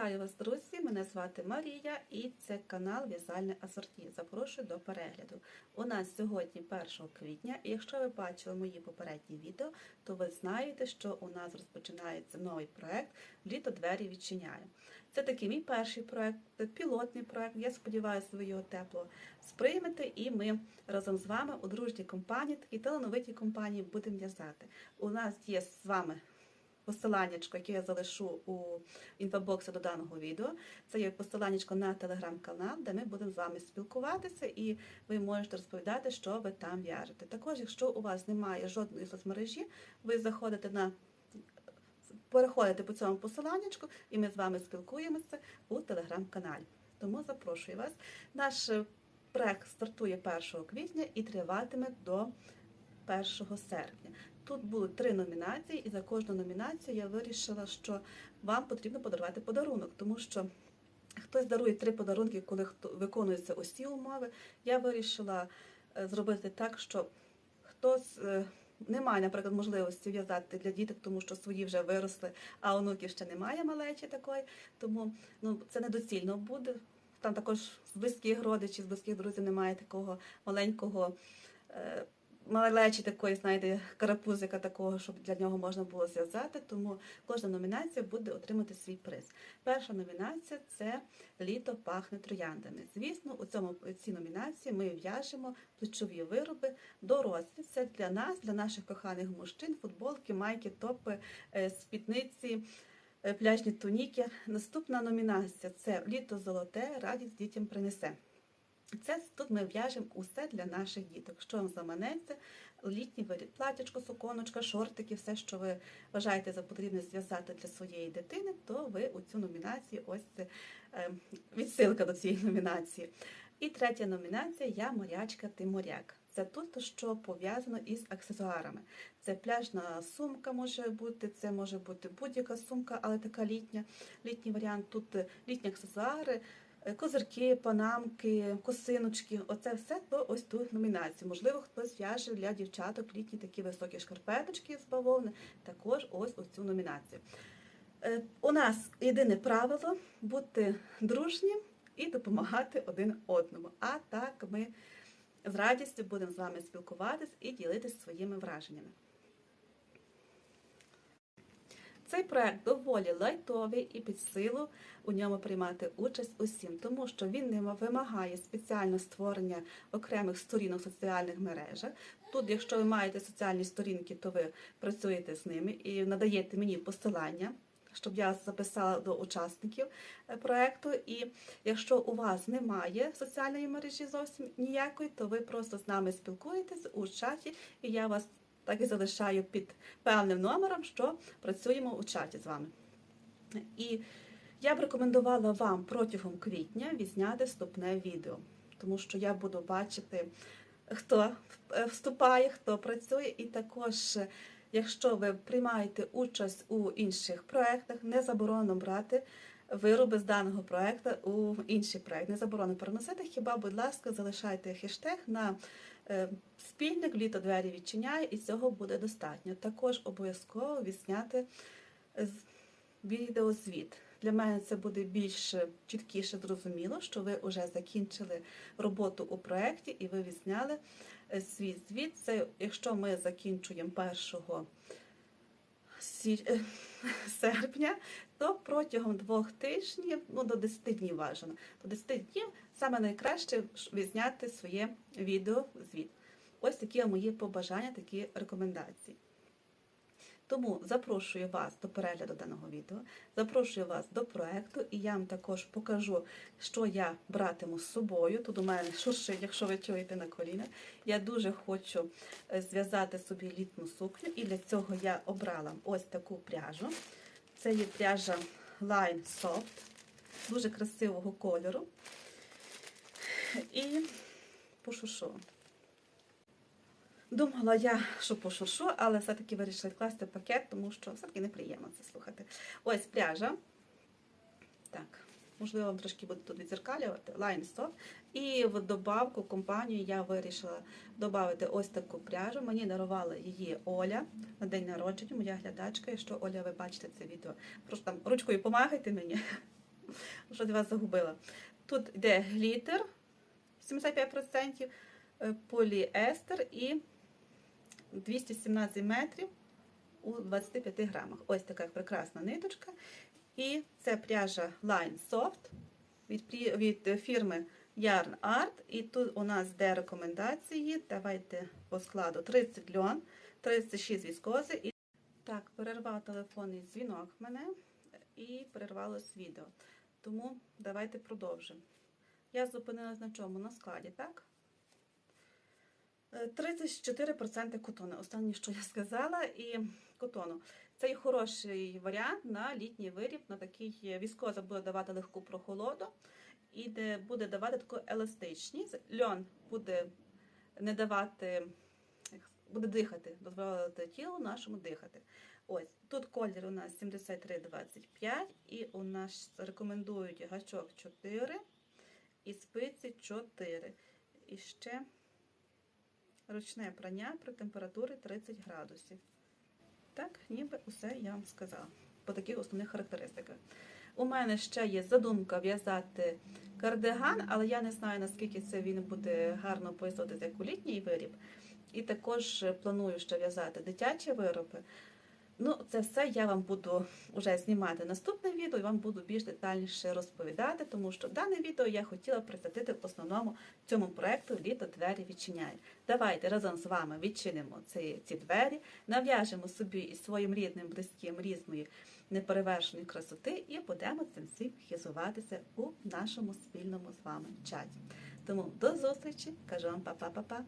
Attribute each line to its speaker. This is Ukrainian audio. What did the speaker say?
Speaker 1: Вітаю вас, друзі! Мене звати Марія і це канал В'язальне Асорті. Запрошую до перегляду. У нас сьогодні 1 квітня, і якщо ви бачили мої попередні відео, то ви знаєте, що у нас розпочинається новий проект Літо двері відчиняє. Це такий мій перший проект, пілотний проект. Я сподіваюся, ви його тепло сприймете, і ми разом з вами у дружній компанії, такій талановитій компанії, будемо в'язати. У нас є з вами посиланнячко, яке я залишу у інфобоксі до даного відео. Це є посиланнячко на телеграм-канал, де ми будемо з вами спілкуватися, і ви можете розповідати, що ви там в'яжете. Також, якщо у вас немає жодної соцмережі, ви заходите на переходите по цьому посиланнячку, і ми з вами спілкуємося у телеграм-каналі. Тому запрошую вас. Наш е, проект стартує 1 квітня і триватиме до 1 серпня. Тут будуть три номінації, і за кожну номінацію я вирішила, що вам потрібно подарувати подарунок, тому що хтось дарує три подарунки, коли виконуються усі умови. Я вирішила е, зробити так, що хтось е, не має, наприклад, можливості в'язати для діток, тому що свої вже виросли, а онуків ще немає малечі такої. Тому ну, це недоцільно буде. Там також з близьких родичів, з близьких друзів немає такого маленького. е, малечі такої, знаєте, карапузика такого, щоб для нього можна було зв'язати. Тому кожна номінація буде отримати свій приз. Перша номінація це літо пахне трояндами. Звісно, у цьому цій номінації ми в'яжемо плечові вироби дорослі. Це для нас, для наших коханих мужчин, футболки, майки, топи, е, спідниці. е, Пляжні туніки. Наступна номінація це літо золоте, радість дітям принесе. Це тут ми в'яжемо усе для наших діток. Що вам заманеться, літній виріб, платячко, суконочка, шортики, все, що ви вважаєте за потрібне зв'язати для своєї дитини, то ви у цю номінацію, ось це е, відсилка до цієї номінації. І третя номінація Я морячка, ти моряк. Це тут, що пов'язано із аксесуарами. Це пляжна сумка може бути, це може бути будь-яка сумка, але така літня. Літній варіант. Тут літні аксесуари, козирки, панамки, косиночки. Оце все то ось ту номінацію. Можливо, хтось в'яже для дівчаток літні такі високі шкарпеточки з бавовни. Також ось у цю номінацію. Е, У нас єдине правило бути дружні і допомагати один одному. А так ми з радістю будемо з вами спілкуватись і ділитися своїми враженнями. Цей проект доволі лайтовий і під силу у ньому приймати участь усім, тому що він не вимагає спеціально створення окремих сторінок в соціальних мережах. Тут, якщо ви маєте соціальні сторінки, то ви працюєте з ними і надаєте мені посилання. Щоб я записала до учасників е, проекту, і якщо у вас немає соціальної мережі зовсім ніякої, то ви просто з нами спілкуєтесь у чаті, і я вас так і залишаю під певним номером, що працюємо у чаті з вами. І я б рекомендувала вам протягом квітня відзняти вступне відео, тому що я буду бачити, хто вступає, хто працює, і також. Якщо ви приймаєте участь у інших проєктах, не заборонено брати вироби з даного проєкту у інший проєкт. Не заборонено переносити. Хіба, будь ласка, залишайте хештег на спільник літо двері відчиняє, і цього буде достатньо. Також обов'язково відзняти з- відеозвіт. Для мене це буде більш чіткіше зрозуміло, що ви вже закінчили роботу у проєкті і ви відзняли е, свій звіт. Це якщо ми закінчуємо 1 сі- е, серпня, то протягом двох тижнів, ну до 10 днів бажано, до 10 днів саме найкраще відзняти своє відео звіт. Ось такі мої побажання, такі рекомендації. Тому запрошую вас до перегляду даного відео, запрошую вас до проекту, і я вам також покажу, що я братиму з собою. Тут у мене шуршить, якщо ви чуєте на колінах. Я дуже хочу е, зв'язати собі літну сукню, і для цього я обрала ось таку пряжу. Це є пряжа Line Soft, дуже красивого кольору. І пошушу. Думала я, що пошуршу, але все-таки вирішила відкласти пакет, тому що все-таки неприємно це слухати. Ось пряжа. Так, можливо, вам трошки буде тут відзеркалювати. Soft. І в добавку компанію я вирішила додати ось таку пряжу. Мені дарувала її Оля на день народження, моя глядачка. Якщо Оля, ви бачите це відео, просто там ручкою помагайте мені. Що вас загубила. Тут йде глітер 75%, е, поліестер і 217 метрів у 25 грамах. Ось така прекрасна ниточка. І це пряжа Line Soft від, від фірми Yarn Art. І тут у нас де рекомендації. Давайте по складу 30 льон, 36 віскози. І... Так, перервав телефонний дзвінок мене і перервалось відео. Тому давайте продовжимо. Я зупинилась на чому? На складі, так? Е, 34% котону. Останнє, що я сказала, і котону. Це є хороший варіант на літній виріб, на такий е, віскоза буде давати легку прохолоду і де буде давати таку еластичність. Льон буде не давати, буде дихати, дозволити тілу нашому дихати. Ось тут колір у нас 73,25 і у нас рекомендують гачок 4 і спиці 4. І ще ручне прання при температурі 30 градусів. Так, ніби усе я вам сказала по таких основних характеристиках. У мене ще є задумка в'язати кардиган, але я не знаю, наскільки це він буде гарно пояснитися як у літній виріб. І також планую ще в'язати дитячі вироби. Ну, це все я вам буду вже знімати наступне відео і вам буду більш детальніше розповідати, тому що дане відео я хотіла присвятити в основному цьому проекту Літо двері відчиняє. Давайте разом з вами відчинимо ці, ці двері, нав'яжемо собі і своїм рідним, близьким різної неперевершеної красоти і будемо цим всім хизуватися у нашому спільному з вами чаті. Тому до зустрічі, кажу вам па-па-па-па.